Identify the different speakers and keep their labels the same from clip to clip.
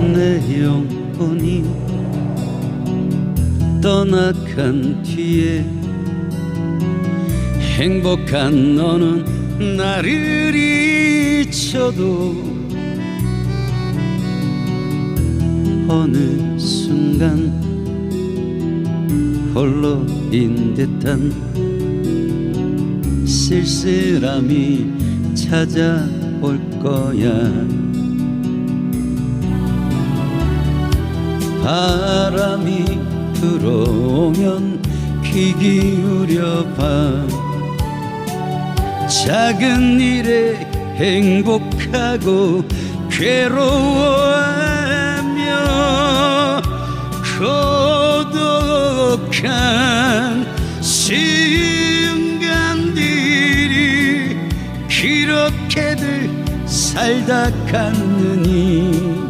Speaker 1: 내 영혼이. 떠나간 뒤에 행복한 너는 나를 잊혀도 어느 순간 홀로인 듯한 쓸쓸함이 찾아올 거야 바람이 불어오면 귀 기울여 봐. 작은 일에 행복하고 괴로워하며 고독한 순간들이 그렇게들 살다 갔느니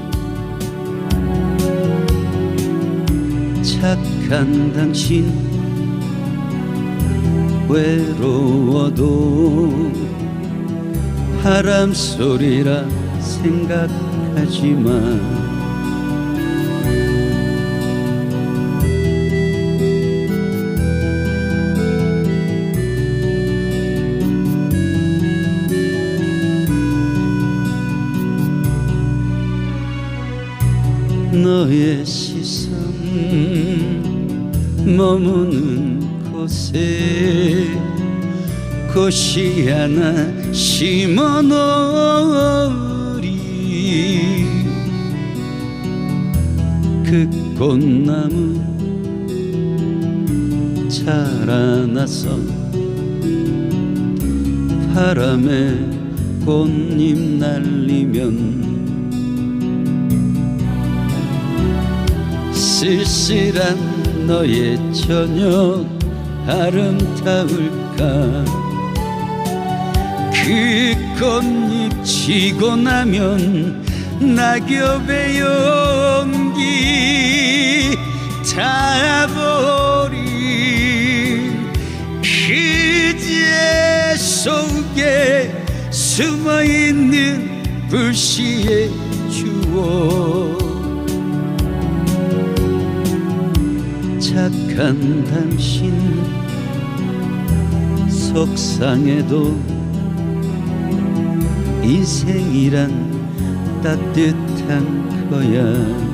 Speaker 1: 착한 당신. 외로워도 바람 소리라 생각하지 마 너의 시선 머무는 곳에 곳이 하나 심어놓으리. 그 꽃나무 자라나서 바람에 꽃잎 날리면 쓸쓸한 너의 저녁 아름다울까? 그 꽃잎 지고 나면 낙엽의 용기 타버린 그제 속에 숨어있는 불시의 추억 착한 당신 속상해도 인생이란 따뜻한 거야